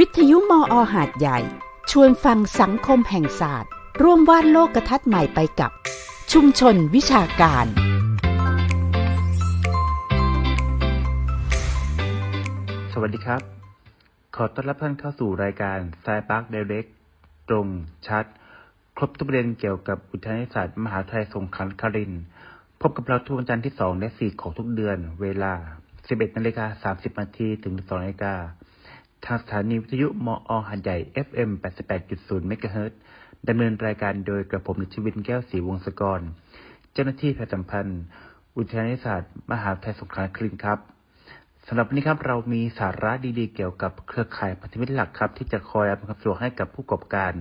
วิทยุมออหาดใหญ่ ชวนฟังสังคมแห่งศาสตร์ ร่วมวาดโลกทัศน์ใหม่ไปกับ ชุมชนวิชาการ สวัสดีครับ ขอต้อนรับท่านเข้าสู่รายการสายปาร์คเดเร็กตรงชัด ครบทุกประเด็นเกี่ยวกับอุทยานศาสตร์มหาวิทยาลัยสงขลานครินพบกับเราทุกวันจันทร์ที่ 2 และ 4 ของทุกเดือน เวลา 11นาฬิกา30นาทีถึง 12นาฬิกา ทางสถานีวิทยุมออหัดใหญ่ FM 88.0 เมกะเฮิรตซ์ดำเนินรายการโดยกระผมนิชวินแก้วศรีวงศกร เจ้าหน้าที่แพทยสัมพันธ์ อุทยานศาสตร์ มหาวิทยาลัยสงขลานครินครับสำหรับวันนี้ครับเรามีสาระดีๆ เกี่ยวกับเครือข่ายพันธมิตรหลักครับ ที่จะคอยอำนวยความสะดวกให้กับผู้ประกอบการ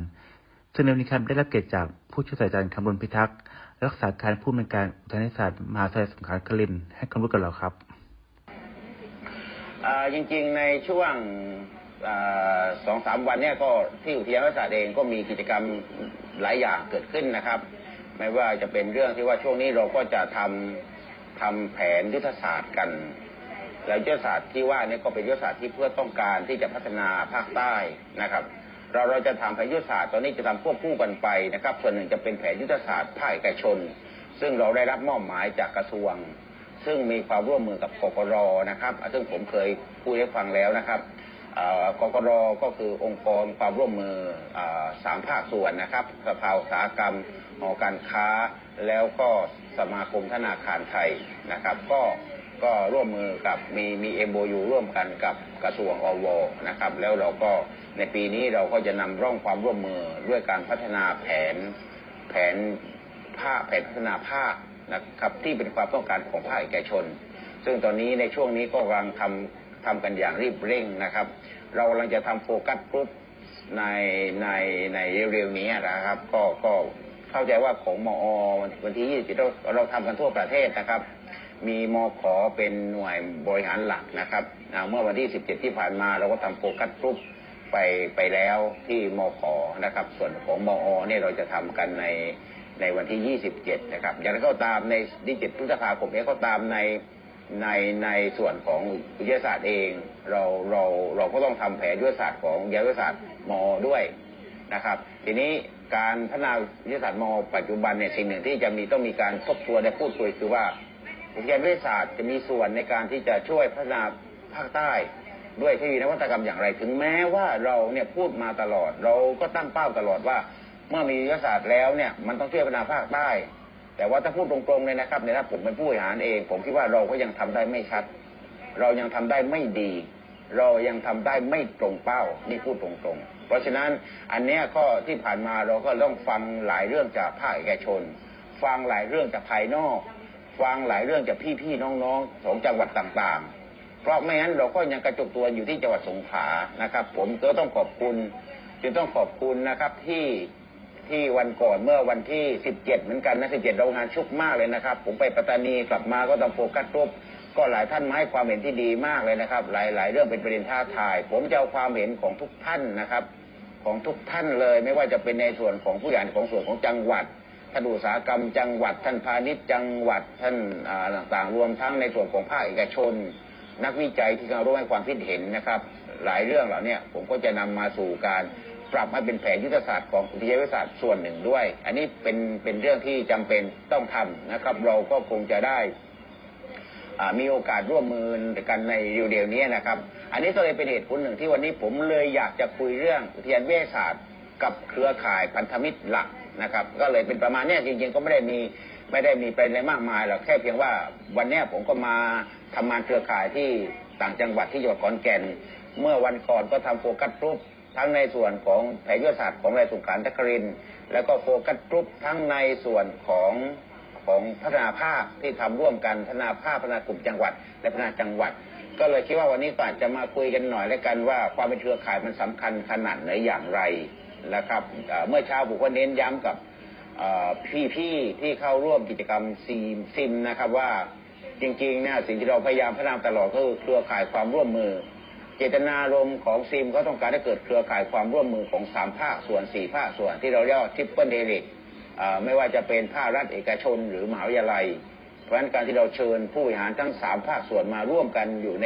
ซึ่งในวันนี้ครับได้รับเกียรติจากผู้ช่วยศาสตราจารย์คำรณพิทักษ์รักษาการผู้อำนวยการอุทยานศาสตร์มหาวิทยาลัยสงขลานครินให้ความรู้กับเราครับจริงๆในช่วง สองสามวันเนี่ยก็ที่อุทยานราชศาสตร์เองก็มีกิจกรรมหลายอย่างเกิดขึ้นนะครับ ไม่ว่าจะเป็นเรื่องที่ว่าช่วงนี้เราก็จะทำทำแผนยุทธศาสตร์กันแล้วยุทธศาสตร์ที่ว่านี่ก็เป็นยุทธศาสตร์ที่เพื่อต้องการที่จะพัฒนาภาคใต้นะครับ เราเราจะทำแผนยุทธศาสตร์ตอนนี้จะทำควบคู่กันไปนะครับ ส่วนหนึ่งจะเป็นแผนยุทธศาสตร์ภาคเอกชน ซึ่งเราได้รับมอบหมายจากกระทรวง ซึ่งมีความร่วมมือกับกกรนะครับ ซึ่งผมเคยพูดให้ฟังแล้วนะครับ กกรก็คือองค์กรความร่วมมืออสามภาคส่วนนะครับสภาอุตสาหกรรมหอการค้า แล้วก็สมาคมธนาคารไทยนะครับ ก็ก็ร่วมมือกับมีมีเอ็มโยูร่วมกันกับกระทรวงอวนะครับ แล้วเราก็ในปีนี้เราก็จะนำร่องความร่วมมือด้วยการพัฒนาแผนแผนภาคแผนพัฒนาภาคนะครับที่เป็นความต้องการของภาคเอกชน ซึ่งตอนนี้ในช่วงนี้ก็กำลังทำ ทำกันอย่างรีบเร่งนะครับ เรากำลังจะทำโฟกัสกรุ๊ปในในในเร็วๆนี้นะครับ ก็ก็เข้าใจว่าของมอวันที่20เราเราทำกันทั่วประเทศนะครับ มีมขอเป็นหน่วยบริหารหลักนะครับเมื่อวันที่17ที่ผ่านมาเราก็ทำโฟกัสกรุ๊ปไปไปแล้วที่มขนะครับ ส่วนของมอเนี่ยเราจะทำกันในในวันที่ 27 นะครับ อย่างไรก็ตามในดิจิตพฤษภาคมนี้ก็ตามใน ในในส่วนของวิทยาศาสตร์เอง เราเราเราก็ต้องทำแผนยุทธศาสตร์ของวิทยาศาสตร์มอด้วยนะครับ ทีนี้การพัฒนาวิทยาศาสตร์มอปัจจุบันเนี่ยสิ่งหนึ่งที่จะมีต้องมีการทบทวนและพูดคุยคือว่าวิทยาวิทยาศาสตร์จะมีส่วนในการที่จะช่วยพัฒนาภาคใต้ด้วยเทคโนโลยีนวัตกรรมอย่างไร ถึงแม้ว่าเราเนี่ยพูดมาตลอด เราก็ตั้งเป้าตลอดว่า เมื่อมีวิทยาศาสตร์แล้วเนี่ยมันต้องช่วยพัฒนาภาคใต้ แต่ว่าถ้าพูดตรงๆเลยนะครับในถ้าผมเป็นผู้บริหารเอง ผมคิดว่าเราก็ยังทำได้ไม่ชัด เรายังทำได้ไม่ดี เรายังทำได้ไม่ตรงเป้านี่พูดตรงๆ เพราะฉะนั้นอันเนี้ยก็ที่ผ่านมาเราก็ต้องฟังหลายเรื่องจากภาคเอกชน ฟังหลายเรื่องจากภายนอก ฟังหลายเรื่องจากพี่ๆน้องๆของจังหวัดต่างๆ เพราะไม่งั้นเราก็ยังกระจุกตัวอยู่ที่จังหวัดสงขลานะครับ ผมก็ต้องขอบคุณจึงต้องขอบคุณนะครับที่ ที่วันก่อนเมื่อวันที่ 17 เหมือนกันนะ17โรงงานชุกมากเลยนะครับ ผมไปปัตตานีกลับมาก็ต้องโฟกัสรูปก็หลายท่านมาให้ความเห็นที่ดีมากเลยนะครับ หลาย ๆ เรื่องเป็นประเด็นท้าทาย ผมจะเอาความเห็นของทุกท่านนะครับ ของทุกท่านเลย ไม่ว่าจะเป็นในส่วนของผู้ใหญ่ของส่วนของจังหวัดท่านอุตสาหกรรมจังหวัดท่านพาณิชย์จังหวัดท่านอ่าต่างๆ รวมทั้งในส่วนของภาคเอกชน นักวิจัยที่เขาร่วมให้ความคิดเห็นนะครับ หลายเรื่องเหล่านี้ผมก็จะนำมาสู่การ ปรับให้เป็นแผนยุทธศาสตร์ของอุทยาวิทยาศาสตร์ส่วนหนึ่งด้วย อันนี้เป็นเป็นเรื่องที่จำเป็นต้องทำนะครับ เราก็คงจะได้มีโอกาสร่วมมือกันในเร็วๆนี้นะครับ อันนี้ก็เลยเป็นเหตุผลหนึ่งที่วันนี้ผมเลยอยากจะคุยเรื่องอุทยานวิทยาศาสตร์ กับเครือข่ายพันธมิตรหลักนะครับ ก็เลยเป็นประมาณนี้จริงๆก็ไม่ได้มีไม่ได้มีปเด็นอะไรมากมายหรอกแค่เพียงว่าวันนี้ผมก็มาทำงานเครือข่ายที่ต่างจังหวัดที่จังหวัดขอนแก่น เมื่อวันก่อนก็ทำโฟกัสกรุ๊ป ทั้งในส่วนของแผนยุทธศาสตร์ของรายสุขการตะกริน แล้วก็โฟกัสกรุ๊ปทั้งในส่วนของของพัฒนาภาคที่ทำร่วมกันพัฒนาภาคพัฒนากลุ่มจังหวัด และพัฒนาจังหวัด ก็เลยคิดว่าวันนี้ก็อาจจะมาคุยกันหน่อยแล้วกันว่าความเป็นเครือข่ายมันสำคัญขนาดไหนอย่างไรนะครับเอ่อเมื่อเช้าผมก็เน้นย้ำกับพี่ๆที่เข้าร่วมกิจกรรมซีมซิมนะครับว่าจริงๆเนี่ยสิ่งที่เราพยายามพัฒนาตลอดก็คือเครือข่ายความร่วมมือ เจตนารมณ์ของซิมก็ต้องการให้เกิดเครือข่ายความร่วมมือของสามภาคส่วนสี่ภาคส่วนที่เราเรียกว่าทริปเปิลเดลิกไม่ว่าจะเป็นภาครัฐเอกชนหรือมหาวิทยาลัย เพราะฉะนั้นการที่เราเชิญผู้บริหารทั้งสามภาคส่วนมาร่วมกันอยู่ใน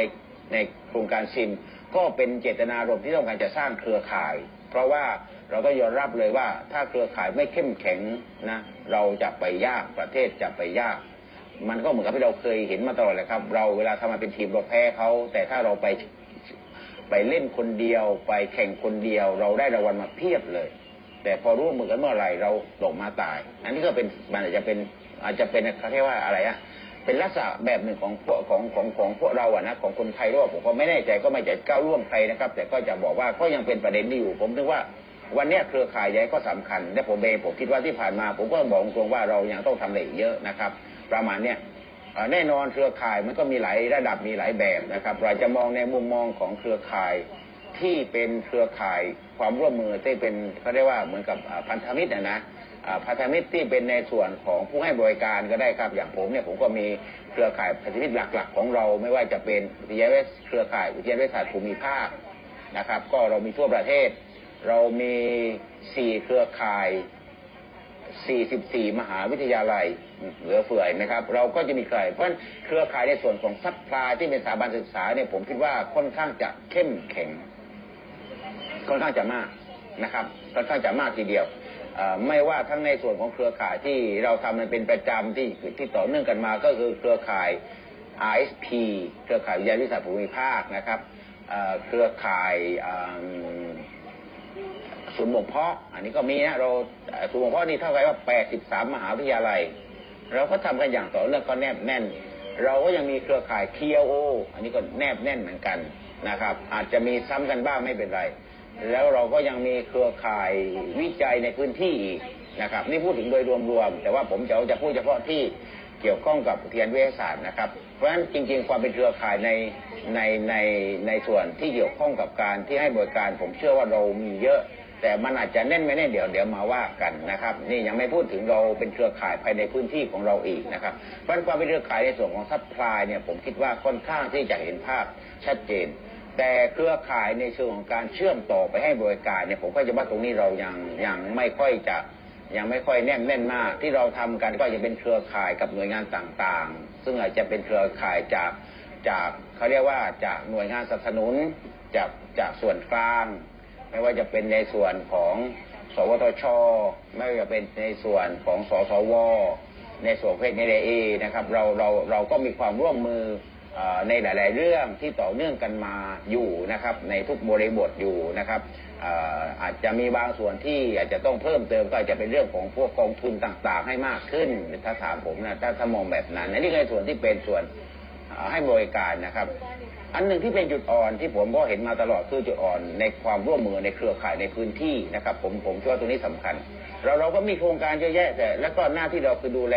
ในโครงการซิม ก็เป็นเจตนารมณ์ที่ต้องการจะสร้างเครือข่าย เพราะว่าเราก็ยอมรับเลยว่าถ้าเครือข่ายไม่เข้มแข็งนะเราจะไปยากประเทศจะไปยาก มันก็เหมือนกับที่เราเคยเห็นมาตลอดเลยครับ เราเวลาทำมาเป็นทีมเราแพ้เขาแต่ถ้าเราไป ไปเล่นคนเดียว ไปแข่งคนเดียว เราได้รางวัลมาเพียบเลย แต่พอร่วมมือกันเมื่อไหร่เราตกมาตาย อันนี้ก็เป็นมันอาจจะเป็นอาจจะเป็นเขาเรียกว่าอะไรอะเป็นลักษณะแบบหนึ่งของพวกของของของพวกเราอะนะของคนไทยด้วยผมก็ไม่แน่ใจก็ไม่จะก้าวร่วมใครนะครับ แต่ก็จะบอกว่าก็ยังเป็นประเด็นที่อยู่ ผมถึงว่าวันนี้เครือข่ายใหญ่ก็สำคัญ และผมเองผมคิดว่าที่ผ่านมา ผมก็บอกตรงว่าเรายังต้องทำอะไรเยอะนะครับ ประมาณเนี้ย แน่นอนเครือข่ายมันก็มีหลายระดับมีหลายแบบนะครับ เราจะมองในมุมมองของเครือข่ายที่เป็นเครือข่ายความร่วมมือที่เป็นเขาเรียกว่าเหมือนกับพันธมิตรนะนะพันธมิตรที่เป็นในส่วนของผู้ให้บริการก็ได้ครับ อย่างผมเนี่ยผมก็มีเครือข่ายพันธมิตรหลัก ๆ ของเราไม่ว่าจะเป็นวิทยาเวชเครือข่ายวิทยาเวชศาสตร์ภูมิภาคนะครับ ก็เรามีทั่วประเทศ เรามีสี่เครือข่าย 44 มหาวิทยาลัย เหลือเฟือนะครับ เราก็จะมีเคร เพราะเครือข่ายในส่วนของซัพพลายที่เป็นสถาบันศึกษาเนี่ยผมคิดว่าค่อนข้างจะเข้มแข็ง ค่อนข้างจะมากนะครับ ค่อนข้างจะมากทีเดียวไม่ว่าทั้งในส่วนของเครือข่ายที่เราทำมันเป็นประจำที่ที่ต่อเนื่องกันมาก็คือเครือข่าย RSP เครือข่ายวิทยาวิทยาศาสตร์ภูมิภาคนะครับเครือข่าย ศูนย์บ่มเพาะ อันนี้ก็มีนะเราเอ่อศูนย์บ่มเพาะนี่เท่ากับว่า 83 มหาวิทยาลัย เราก็ทำกันอย่างต่อเนื่องก็แนบแน่น เราก็ยังมีเครือข่าย KO อันนี้ก็แนบแน่นเหมือนกันนะครับ อาจจะมีซ้ำกันบ้างไม่เป็นไร แล้วเราก็ยังมีเครือข่ายวิจัยในพื้นที่อีกนะครับ นี่พูดถึงโดยรวมๆแต่ว่าผมจะจะพูดเฉพาะที่เกี่ยวข้องกับเทียนวิทยาศาสตร์นะครับ เพราะฉะนั้นจริง ๆ ความเป็นเครือข่ายในในในในส่วนที่เกี่ยวข้องกับการที่ให้บริการ ผมเชื่อว่าเรามีเยอะ แต่มันอาจจะแน่นไม่แน่นเดี๋ยวเดี๋ยวมาว่ากันนะครับ นี่ยังไม่พูดถึงเราเป็นเครือข่ายภายในพื้นที่ของเราอีกนะครับเพราะฉะนั้นความเป็นเครือข่ายในส่วนของซัพพลายเนี่ยผมคิดว่าค่อนข้างที่จะเห็นภาพชัดเจน แต่เครือข่ายในเชิงของการเชื่อมต่อไปให้บริการเนี่ยผมก็จะว่าตรงนี้เรายังยังไม่ค่อยจะยังไม่ค่อยแน่นแน่นมาก ที่เราทำกันก็จะเป็นเครือข่ายกับหน่วยงานต่างๆ ซึ่งอาจจะเป็นเครือข่ายจากจากเขาเรียกว่าจากหน่วยงานสนับสนุนจากจากส่วนกลาง ไม่ว่าจะเป็นในส่วนของสวทช ไม่ว่าจะเป็นในส่วนของสสว ในส่วนเพศในเอนะครับเราเราเราก็มีความร่วมมืออในหลาย ๆ เรื่องที่ต่อเนื่องกันมาอยู่นะครับ ในทุกบริบทอยู่นะครับอาจจะมีบางส่วนที่อาจจะต้องเพิ่มเติมก็อาจจะเป็นเรื่องของพวกกองทุนต่าง ๆ ให้มากขึ้นถ้าถามผมนะถ้าถ้ามองแบบนั้นนนี้ในส่วนที่เป็นส่วน ให้บริการนะครับ อันหนึ่งที่เป็นจุดอ่อนที่ผมก็เห็นมาตลอดคือจุดอ่อน ในความร่วมมือในเครือข่ายในพื้นที่นะครับ ผมผมคิดว่าตรงนี้สำคัญ เราเราก็มีโครงการเยอะแยะแต่แล้วก็หน้าที่เราคือดูแล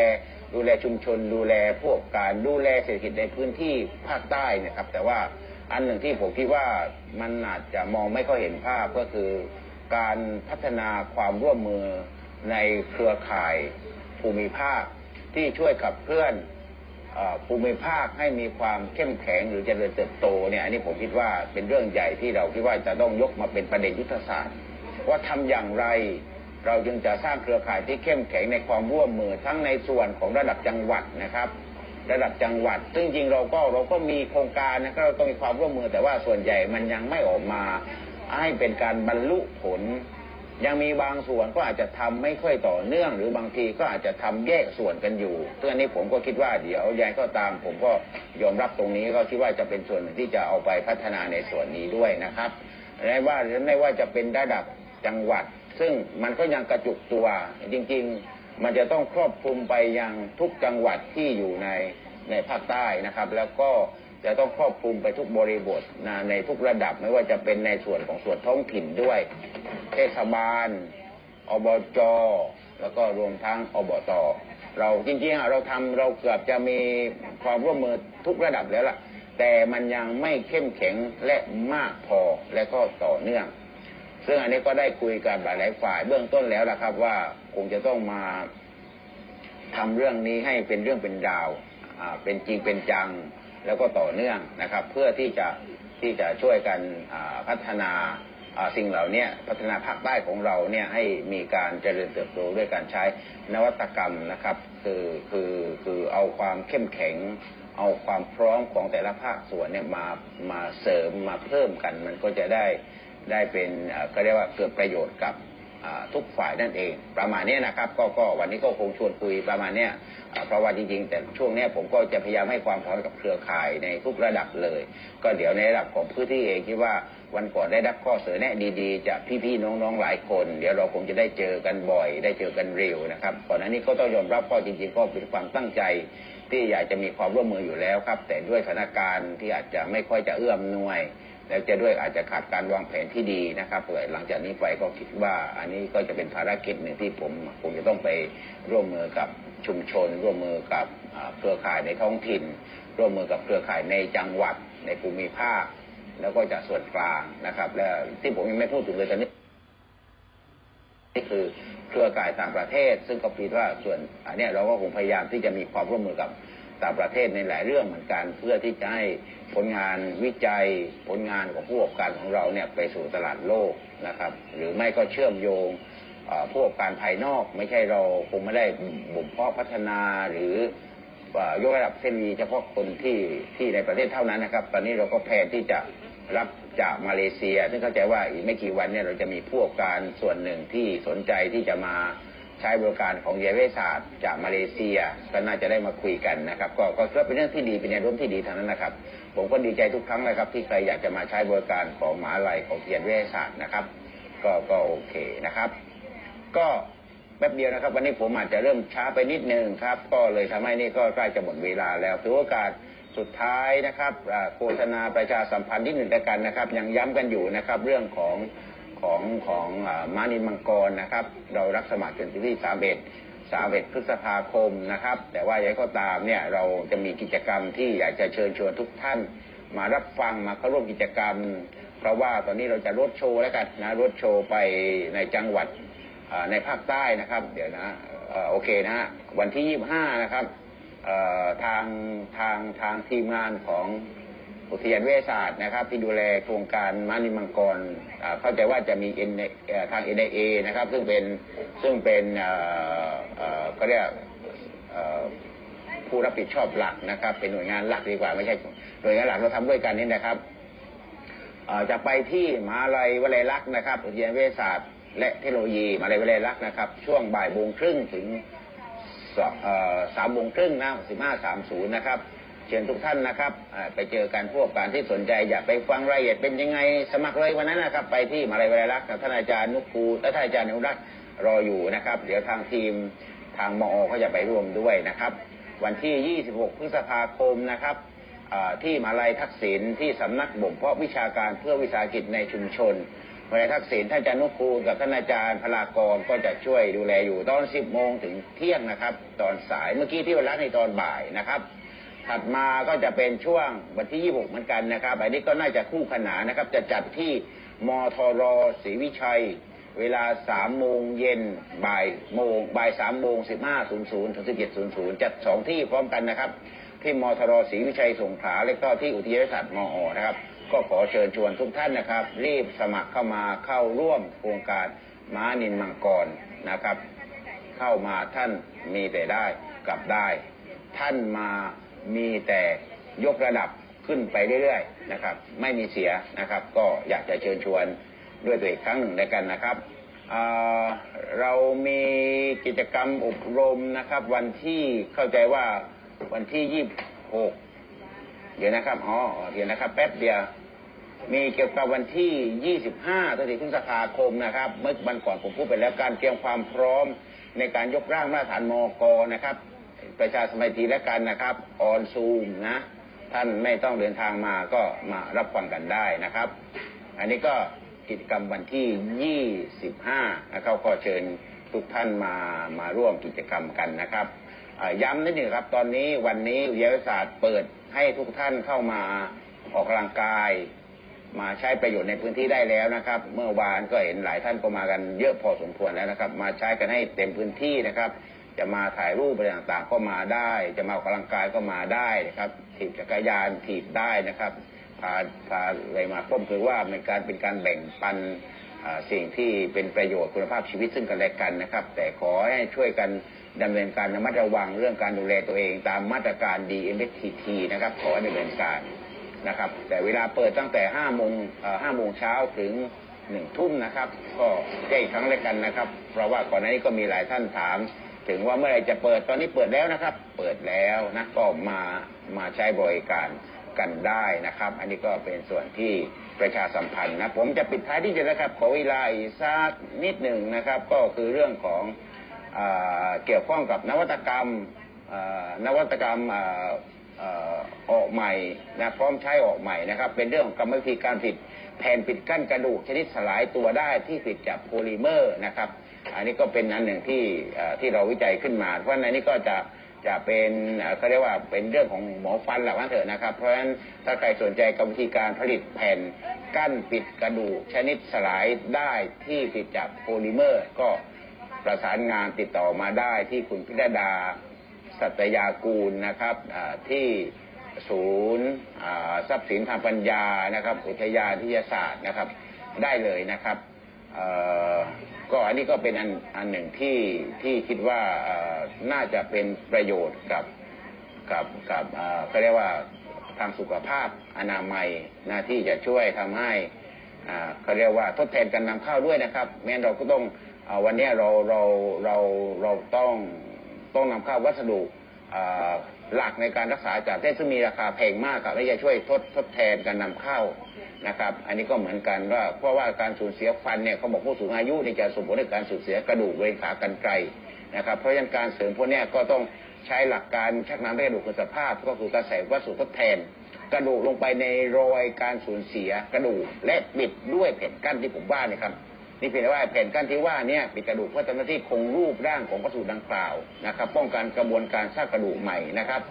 ดูแลชุมชน ดูแลพวกการดูแลเศรษฐกิจในพื้นที่ภาคใต้นะครับ แต่ว่าอันหนึ่งที่ผมคิดว่ามันอาจจะมองไม่ค่อยเห็นภาพก็คือ การพัฒนาความร่วมมือในเครือข่ายภูมิภาคที่ช่วยขับเคลื่อน ภูมิภาคให้มีความเข้มแข็งหรือเจริญเติบโตเนี่ยอันนี้ผมคิดว่าเป็นเรื่องใหญ่ที่เราคิดว่าจะต้องยกมาเป็นประเด็นยุทธศาสตร์ ว่าทำอย่างไรเราจึงจะสร้างเครือข่ายที่เข้มแข็งในความร่วมมือทั้งในส่วนของระดับจังหวัดนะครับ ระดับจังหวัด ซึ่งจริงเราก็เราก็มีโครงการนะก็เราต้องมีความร่วมมือแต่ว่าส่วนใหญ่มันยังไม่ออกมาให้เป็นการบรรลุผล ยังมีบางส่วนก็อาจจะทำไม่ค่อยต่อเนื่อง หรือบางทีก็อาจจะทำแยกส่วนกันอยู่ซึ่งอันนี้ผมก็คิดว่าเดี๋ยวยังไงก็ตาม ผมก็ยอมรับตรงนี้ก็คิดว่าจะเป็นส่วนหนึ่งที่จะเอาไปพัฒนาในส่วนนี้ด้วยนะครับไม่ว่าไม่ว่าจะเป็นระดับจังหวัด ซึ่งมันก็ยังกระจุกตัว จริง ๆ มันจะต้องครอบคลุมไปยังทุกจังหวัดที่อยู่ในในภาคใต้นะครับ แล้วก็ จะต้องครอบคลุมไปทุกบริบทนะในทุกระดับไม่ว่าจะเป็นในส่วนของส่วนท้องถิ่นด้วย เทศบาล อบจ แล้วก็รวมทั้งอบตเราจริงๆเราทำเราเกือบจะมีความร่วมมือทุกระดับแล้วล่ะ แต่มันยังไม่เข้มแข็งและมากพอและก็ต่อเนื่อง ซึ่งอันนี้ก็ได้คุยกันหลายๆฝ่ายเบื้องต้นแล้วล่ะครับ ว่าคงจะต้องมาทำเรื่องนี้ให้เป็นเรื่องเป็นราวเป็นจริงเป็นจัง แล้วก็ต่อเนื่องนะครับ เพื่อที่จะที่จะช่วยกันพัฒนาสิ่งเหล่านี้พัฒนาภาคใต้ของเราเนี่ยให้มีการเจริญเติบโตด้วยการใช้นวัตกรรมนะครับ คือคือคือเอาความเข้มแข็ง เอาความพร้อมของแต่ละภาคส่วนเนี่ยมามาเสริมมาเพิ่มกัน มันก็จะได้ได้เป็นก็เรียกว่าเกิดประโยชน์กับ ทุกฝ่ายนั่นเอง ประมาณนี้นะครับก็ก็วันนี้ก็คงชวนคุยประมาณนี้เพราะว่าจริงๆ แต่ช่วงนี้ผมก็จะพยายามให้ความพร้อมกับเครือข่ายในทุกระดับเลย ก็เดี๋ยวในระดับของพื้นที่เองคิดว่าวันก่อนได้รับข้อเสนอแนะดีๆ จากพี่ๆน้องๆหลายคน เดี๋ยวเราคงจะได้เจอกันบ่อย ได้เจอกันเร็วนะครับก่อนหน้านี้ก็ต้องยอมรับก็จริงๆ ก็เป็นความตั้งใจที่อยากจะมีความร่วมมืออยู่แล้วครับ แต่ด้วยสถานการณ์ที่อาจจะไม่ค่อยจะเอื้อมหน่วย แล้วจะด้วยอาจจะขาดการวางแผนที่ดีนะครับเผื่อหลังจากนี้ไปก็คิดว่าอันนี้ก็จะเป็นภารกิจหนึ่งที่ผมคงจะต้องไปร่วมมือกับชุมชน ร่วมมือกับเครือข่ายในท้องถิ่น ร่วมมือกับเครือข่ายในจังหวัดในภูมิภาค แล้วก็จากส่วนกลางนะครับ และที่ผมยังไม่พูดถึงเลยตอนนี้นี่คือเครือข่ายต่างประเทศ ซึ่งก็คิดว่าส่วนอันนี้เราก็คงพยายามที่จะมีความร่วมมือกับ ต่างประเทศในหลายเรื่องเหมือนกัน เพื่อที่จะให้ผลงานวิจัยผลงานของผู้ประกอบการของเราเนี่ยไปสู่ตลาดโลกนะครับ หรือไม่ก็เชื่อมโยงผู้ประกอบการภายนอก ไม่ใช่เราคงไม่ได้บ่มเพาะพัฒนาหรืออยกระดับเทคโนโลยีเฉพาะคนที่ที่ในประเทศเท่านั้นนะครับ ตอนนี้เราก็แพนที่จะรับจากมาเลเซีย ซึ่งเข้าใจว่าอีกไม่กี่วันเนี่ยเราจะมีผู้ประกอบการส่วนหนึ่งที่สนใจที่จะมา ใช้บริการของเยเวศาสตร์จากมาเลเซียก็น่าจะได้มาคุยกันนะครับ ก็ก็ก็เป็นเรื่องที่ดีเป็นแนวร่วมที่ดีทางนั้นนะครับ ผมก็ดีใจทุกครั้งนะครับ ที่ใครอยากจะมาใช้บริการของมหาลัยของเยเวศาสตร์นะครับ ก็ก็โอเคนะครับ ก็แป๊บเดียวนะครับ วันนี้ผมอาจจะเริ่มช้าไปนิดนึงครับ ก็เลยทำให้นี่ก็ใกล้จะหมดเวลาแล้วถือโอกาสสุดท้ายนะครับโฆษณาประชาสัมพันธ์ที่หนึ่งกันนะครับ ยังย้ำกันอยู่นะครับ เรื่องของ ของของมานินมังกรนะครับ เรารับสมัครจนถึงที่สามเอ็ดสามเอ็ดพฤษภาคมนะครับ แต่ว่าอย่างไรก็ตามเนี่ยเราจะมีกิจกรรมที่อยากจะเชิญชวนทุกท่าน มารับฟังมาเข้าร่วมกิจกรรม เพราะว่าตอนนี้เราจะรถโชว์แล้วกันนะรถโชว์ไปในจังหวัดในภาคใต้นะครับ เดี๋ยวนะโอเคนะวันที่ยี่ห้านะครับทางทางทางทีมงานของ อุทยานวิทยาศาสตร์นะครับที่ดูแลโครงการมานิมังกรเข้าใจว่าจะมีเอ่อทาง NIA นะครับ ซึ่งเป็นซึ่งเป็นก็เรียกผู้รับผิดชอบหลักนะครับ เป็นหน่วยงานหลักดีกว่าไม่ใช่หน่วยงานหลักเราทำด้วยกันนี่นะครับจะไปที่มหาลัยวลัยลักษณ์นะครับอุทยานวิทยาศาสตร์ และเทคโนโลยีมหาลัยวลัยลักษณ์นะครับ ช่วงบ่ายโมงครึ่งถึงสองเอ่อสามโมงครึ่งนะสิบห้าสามศูนย์นะครับ เชิญทุกท่านนะครับไปเจอกันพวกการที่สนใจอยากไปฟังรายละเอียดเป็นยังไงสมัครเลยวันนั้นนะครับไปที่มหาลัยวลัยลักษณ์ท่านอาจารย์นุกูและท่านอาจารย์นุรัตน์รออยู่นะครับ เดี๋ยวทางทีมทางมอเขาจะไปร่วมด้วยนะครับ วันที่ 26 พฤษภาคมนะครับที่มหาลัยทักษิณที่สำนักบ่มเพาะวิชาการเพื่อวิสาหกิจในชุมชนมหาลัยทักษิณท่านอาจารย์นุกูลกับท่านอาจารย์พลากรก็จะช่วยดูแลอยู่ตอน 10 โมงถึงเที่ยงนะครับ ตอนสายเมื่อกี้ที่วันรักในตอนบ่ายนะครับ ถัดมาก็จะเป็นช่วงวันที่ 26 เหมือนกันนะครับอันนี้ก็น่าจะคู่ขนานนะครับ จะจัดที่มทรศรีวิชัย เวลา 3 โมงเย็นบ่ายโมงบ่าย 3 โมง 15.00ถึง17.00 จัด 2 ที่พร้อมกันนะครับ ที่มทรศรีวิชัยสงขลาและก็ที่อุทยานวิทยาศาสตร์มอนะครับ ก็ขอเชิญชวนทุกท่านนะครับ รีบสมัครเข้ามาเข้าร่วมโครงการม้านินมังกรนะครับ เข้ามาท่านมีแต่ได้กลับได้ ท่านมา มีแต่ยกระดับขึ้นไปเรื่อยๆนะครับ ไม่มีเสียนะครับ ก็อยากจะเชิญชวนด้วยตัวเอีกครั้งหนึ่งด้วยกันนะครับเรามีกิจกรรมอบรมนะครับ วันที่เข้าใจว่าวันที่ยี่หกเดี๋ยวนะครับอ๋อเดี๋ยวนะครับ แป๊บเดียวมีเกี่ยวกับวันที่ 25ตัวที่พฤษภาคมนะครับ เมื่อวันก่อนผมพูดไปแล้วการเตรียมความพร้อมในการยกร่างมาตรฐานมกนะครับ ประชาสมัยทีและกันนะครับออนซูมนะท่านไม่ต้องเดินทางมาก็มารับฟังกันได้นะครับ อันนี้ก็กิจกรรมวันที่ 25นะครับก็เชิญทุกท่านมามาร่วมกิจกรรมกันนะครับย้ำนิดหนึ่งครับตอนนี้วันนี้วิทยาศาสตร์เปิดให้ทุกท่านเข้ามาออกกำลังกาย มาใช้ประโยชน์ในพื้นที่ได้แล้วนะครับ เมื่อวานก็เห็นหลายท่านก็มากันเยอะพอสมควรแล้วนะครับ มาใช้กันให้เต็มพื้นที่นะครับ จะมาถ่ายรูปอะไรต่างๆก็มาได้ จะมาออกกำลังกายก็มาได้นะครับถีบจักรยานถีบได้นะครับพาพาอะไรมาพ้มคือว่าเป็นการเป็นการแบ่งปันสิ่งที่เป็นประโยชน์คุณภาพชีวิตซึ่งกันและกันนะครับ แต่ขอให้ช่วยกันดำเนินการระมัดระวังเรื่องการดูแลตัวเองตามมาตรการ DMSTT นะครับขอดำเนินการนะครับ แต่เวลาเปิดตั้งแต่5โมง5โมงเช้าถึง1ทุ่มนะครับ ก็แจ้อีกครั้งแล้วกันนะครับ เพราะว่าก่อนหน้านี้ก็มีหลายท่านถาม ถึงว่าเมื่อไรจะเปิดตอนนี้เปิดแล้วนะครับ เปิดแล้วนะก็มามาใช้บริการกันได้นะครับ อันนี้ก็เป็นส่วนที่ประชาสัมพันธ์นะผมจะปิดท้ายที่จะนะครับขอเวลาอีกสักนิดหนึ่งนะครับ ก็คือเรื่องของอเกี่ยวข้องกับนวัตกรรมนวัตกรรมอ่าอ่าออกใหม่นะพร้อมใช้ออกใหม่นะครับ เป็นเรื่องของกรรมวิธีการผลิตแผ่นปิดกั้นกระดูกชนิดสลายตัวได้ที่ผลิตจากโพลิเมอร์นะครับ อันนี้ก็เป็นอันหนึ่งที่ที่เราวิจัยขึ้นมา เพราะฉะนั้นนี้ก็จะจะเป็นเขาเรียกว่าเป็นเรื่องของหมอฟันแหละว่าเถอะนะครับ เพราะฉะนั้นถ้าใครสนใจกรรมวิธีการผลิตแผ่น กั้นปิดกระดูกชนิดสลายได้ที่ผลิตจากโพลิเมอร์ ก็ประสานงานติดต่อมาได้ที่คุณพิรดา สัตยากูลนะครับที่ศูนย์ทรัพย์สินทางปัญญานะครับ อุทยานวิทยาศาสตร์นะครับ ได้เลยนะครับ ก็อันนี้ก็เป็นอันอันหนึ่งที่ที่คิดว่าน่าจะเป็นประโยชน์กับกับกับเขาเรียกว่าทางสุขภาพอนามัยนะที่จะช่วยทำให้เขาเรียกว่าทดแทนการนำเข้าด้วยนะครับแม้นเราก็ต้องอวันนี้เราเราเราเราต้องต้องนำเข้าวัสดุ หลักในการรักษาจากปรเทศซึ่งมีราคาแพงมากครับและจะช่วยทดทดแทนการนำเข้านะครับ อันนี้ก็เหมือนกันว่าเพราะว่าการสูญเสียฟันเนี่ยเขาบอกผู้สูงอายุนี่จะส่งผลให้การสูญเสียกระดูกบริเวณขากรรไกรนะครับ เพราะฉะนั้นการเสริมพวกนี้ก็ต้องใช้หลักการชักน้ำให้กระดูกคืนสภาพ ก็คือการใส่วัสดุทดแทน กระดูกลงไปในรอยการสูญเสียกระดูกและปิดด้วยแผ่นกั้นที่ผมว่านี่ยครับ นี่เพียงว่าแผ่นกั้นที่ว่าเนี่ยปิดกระดูกเพื่อทำหน้าที่คงรูปร่างของวัสดุดังกล่าวนะครับ ป้องกันกระบวนการสร้างกระดูกใหม่นะครับ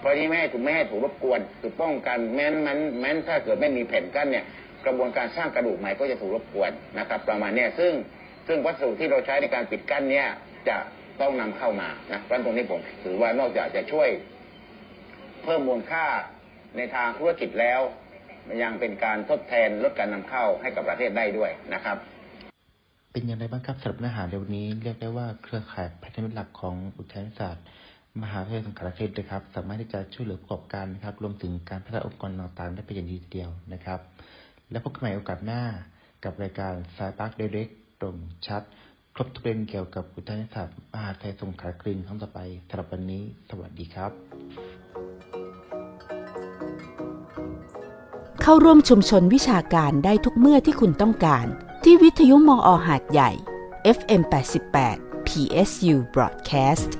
เพราะที่ไม่ถูกไม่ให้ถูกรบกวนคือป้องกันแม้นมันแม้นถ้าเกิดไม่มีแผ่นกั้นเนี่ยกระบวนการสร้างกระดูกใหม่ก็จะถูกรบกวนนะครับ ประมาณเนี้ยซึ่งซึ่งวัสดุที่เราใช้ในการปิดกั้นเนี่ยจะต้องนำเข้ามานะเพราะตรงนี้ผมถือว่านอกจากจะช่วย เพิ่มมูลค่าในทางธุรกิจแล้ว ยังเป็นการทดแทนลดการนำเข้าให้กับประเทศได้ด้วยนะครับ เป็นอย่างไรบ้างครับสำหรับเนื้อหาในวันนี้เรียกได้ว่าเครือข่ายพันธมิตรหลักของอุทยานศาสตร์ มหาวิทยาลัยสงขลาเขตนะครับ สามารถที่จะช่วยเหลือประกอบการนะครับ รวมถึงการพัฒนาองค์กรต่างๆได้เป็นอย่างดีเดียวนะครับ และพบกันใหม่โอกาสหน้ากับรายการสายปาร์คเดร็กตรงชัด ครบทุกประเด็นเกี่ยวกับอุทยานศาสตร์มหาวิทยาลัยสงขลากรินครั้งต่อไปสำหรับวันนี้ สวัสดีครับ เข้าร่วมชุมชนวิชาการได้ทุกเมื่อที่คุณต้องการ ที่วิทยุมออหาดใหญ่ FM 88 PSU Broadcast